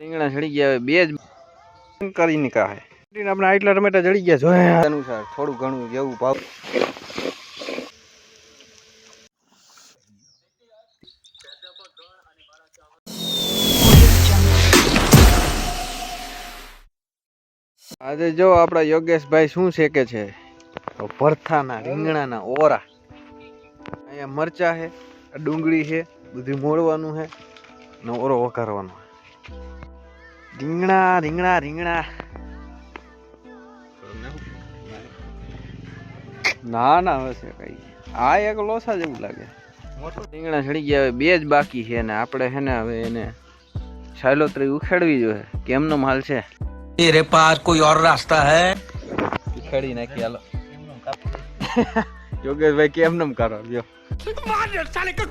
રીંગણા ચડી ગયા બે જ કરી નીકળે આપણે આટલા ટમેટા ચડી ગયા જોયા અનુસાર થોડું ઘણું જેવું ભાવ. આજે જો આપણા યોગેશભાઈ શું શેકે છે? ભરથાના રીંગણાના ઓરા. અહીંયા મરચા છે ડુંગળી છે બધું મોળવાનું છે ને ઓરો વઘારવાનો છે. રીંગણા રીંગણા રીંગણા. ના ના હવે કઈ. આ એક લોસા જેવું લાગે. રીંગણા ચડી ગયા હવે બે જ બાકી છે ને આપણે છે ને હવે એને શાયલોત્રી ઉખેડવી જોઈએ. કેમનો માલ છે? એ રે પાર કોઈ ઓર રાસ્તા હે ઉખેડી નાખી હાલો. યોગેશભાઈ કેમ નમ કરો લ્યો.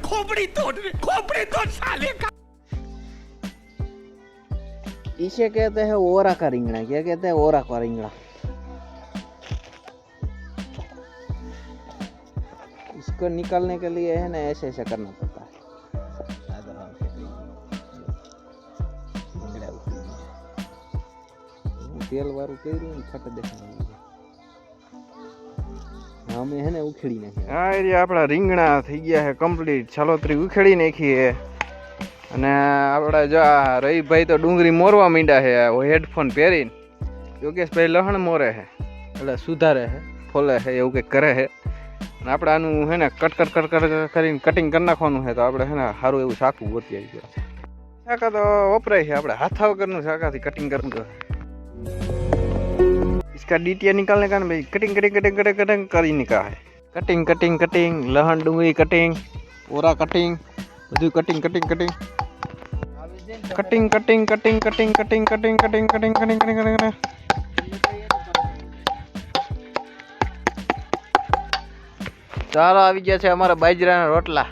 ખોપડી તોડ ખોપડી તોડ સાલે इसे कहते हैं ओरा का रिंगना क्या कहते हैं ओरा का रिंगना इसको निकालने के लिए है ना ऐसे ऐसे करना पड़ता है તેલ વાળું કર્યું ને ફટ દેખાવાનું અમે હે ને ઉખેડી નાખી આ એરિયા આપણા રીંગણા થઈ ગયા છે કમ્પ્લીટ છલોતરી ઉખેડી નાખી છે અને આપણે જો આ રવિભાઈ તો ડુંગળી મોરવા માંડ્યા છે આ હેડફોન પહેરીને યોગેશભાઈ લહણ મોરે છે એટલે સુધારે છે ફોલે છે એવું કંઈક કરે છે અને આપણે આનું હે ને કટ કટ કટ કટ કરીને કટિંગ કરી નાખવાનું છે તો આપણે હે ને સારું એવું શાકું ગોતી આવી ગયા છે શાકા તો વપરાય છે આપણે હાથા વગરનું શાકાથી કટિંગ કરવું તો इसका डीटिया निकालने का ना भाई cutting cutting cutting cutting cutting કરી निका है कटिंग कटिंग कटिंग લહણ ડુંગળી કટિંગ ઓરા કટિંગ બધું cutting cutting cutting cutting cutting cutting cutting cutting cutting cutting cutting cutting cutting cutting ચાલો આવી ગયા છે અમારા બાજરાના રોટલા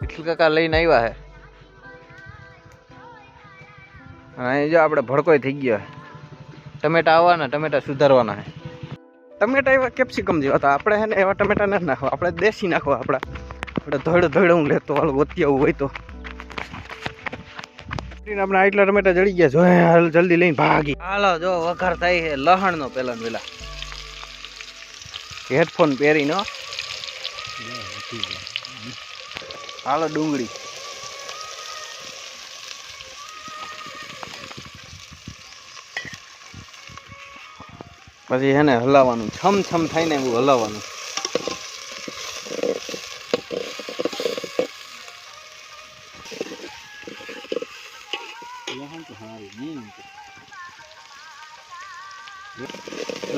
વિઠ્ઠલ કાકા લઈને આવ્યા છે અહીં જો આપણે ભડકોય થઈ ગયો ટમેટા આવવાના ટમેટા સુધારવાના છે ટમેટા એવા કેપ્સિકમ જેવા હતા આપણે હે ને એવા ટમેટા નથી નાખવા આપણે દેશી નાખવા આપણા આપણે ધોઈડો ધોઈડો હું લેતો વાળું આવું હોય તો આપણે આટલા ટમેટા જડી ગયા જોઈએ હાલ જલ્દી લઈને ભાગી. હાલો, જો, વઘાર થાય છે. લહણનો પેલા ને પેલા હેડફોન પહેરીનો હાલો, ડુંગળી. પછી એને હલાવવાનું. છમ છમ ને એવું હલાવવાનું.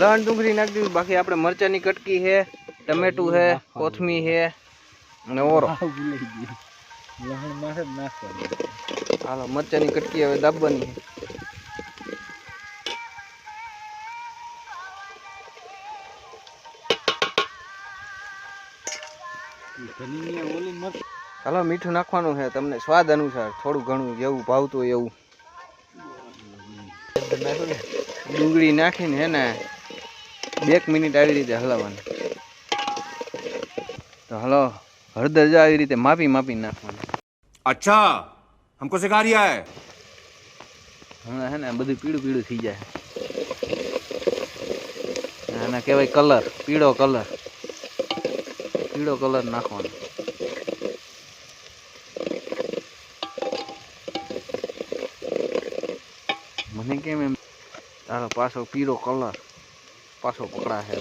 લહણ ડુંગળી નાખી દીધું. બાકી આપણે મરચાની કટકી છે ટમેટું છે કોથમી છે અને ઓરો. હાલો મરચાની કટકી હવે દાબવાની છે. હાલો મીઠું નાખવાનું છે. તમને સ્વાદ અનુસાર થોડું ઘણું જેવું ભાવતું હોય એવું. ડુંગળી નાખીને એને બેક મિનિટ આવી રીતે હલાવવાની. તો હલો હળદર જો આવી રીતે માપી માપી નાખવાની. અચ્છા હમકો સિખા રહ્યા હે હમણાં હે ને બધું પીળું પીળું થઈ જાય. આને કહેવાય કલર પીળો કલર. પીળો કલર નાખવાનો. મને કેમ એમ તારો પાછો પીળો કલર પાછો પકડાશે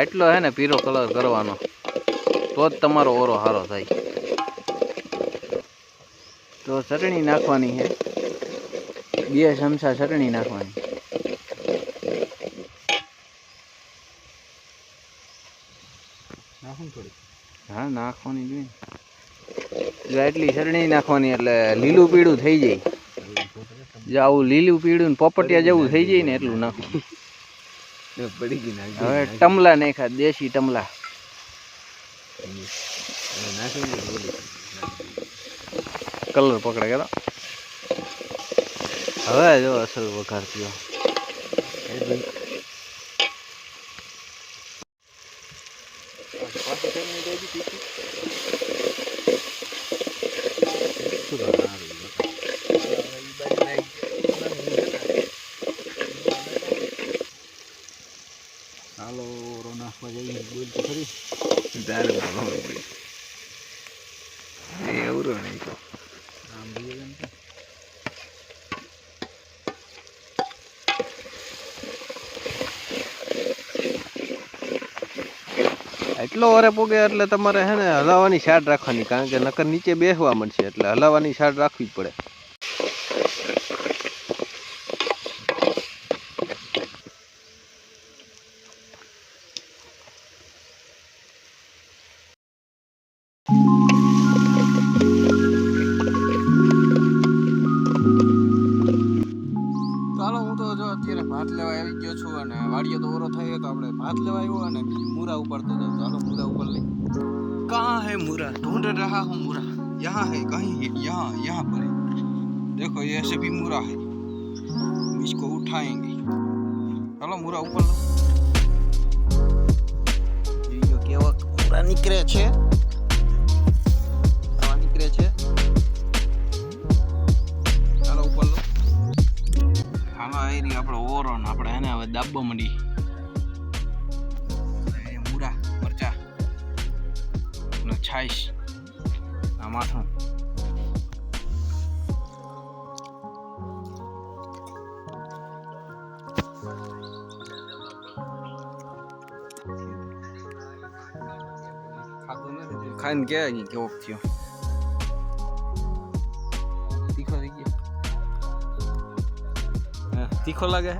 એટલો હે ને પીળો કલર કરવાનો તો જ તમારો ઓરો સારો થાય. તો ચટણી નાખવાની છે. બે ચમચા ચટણી નાખવાની. હા નાખવાની જોઈએ. એટલી ચટણી નાખવાની એટલે લીલું પીળું થઈ જાય. જો આવું લીલું પીળું ને પોપટિયા જેવું થઈ જાય ને એટલું નાખવું હવે ટમલા નાખ્યા દેશી ટમલા. કલર પકડે કે હવે જો અસલ વઘાર થયો હાલો રોનાસમાં જઈએ બોલ તો ખરી પડે નહીં તો. એટલો ઓરે પોગે એટલે તમારે હે ને હલાવવાની શાડ રાખવાની, કારણ કે નકર નીચે બેસવા મળશે, એટલે હલાવવાની શાડ રાખવી પડે આવી ગયો છું અને વાડીએ તો ઓરો થઈ તો આપણે ભાત લેવા આવ્યો અને બીજું મૂરા ઉપાડતો હતો ચાલો મૂરા ઉપર લઈ कहाँ है मुरा ढूंढ रहा हूँ मुरा यहाँ है कहीं है यहाँ यहाँ पर है देखो ये ऐसे भी मुरा है हम इसको उठाएंगे चलो मुरा ऊपर लो ये जो केवा मुरा નીકળે છે છાઈશ આ માથું. ખાઈને કે કેવો થયો? તીખો થઈ ગયો. તીખો લાગે?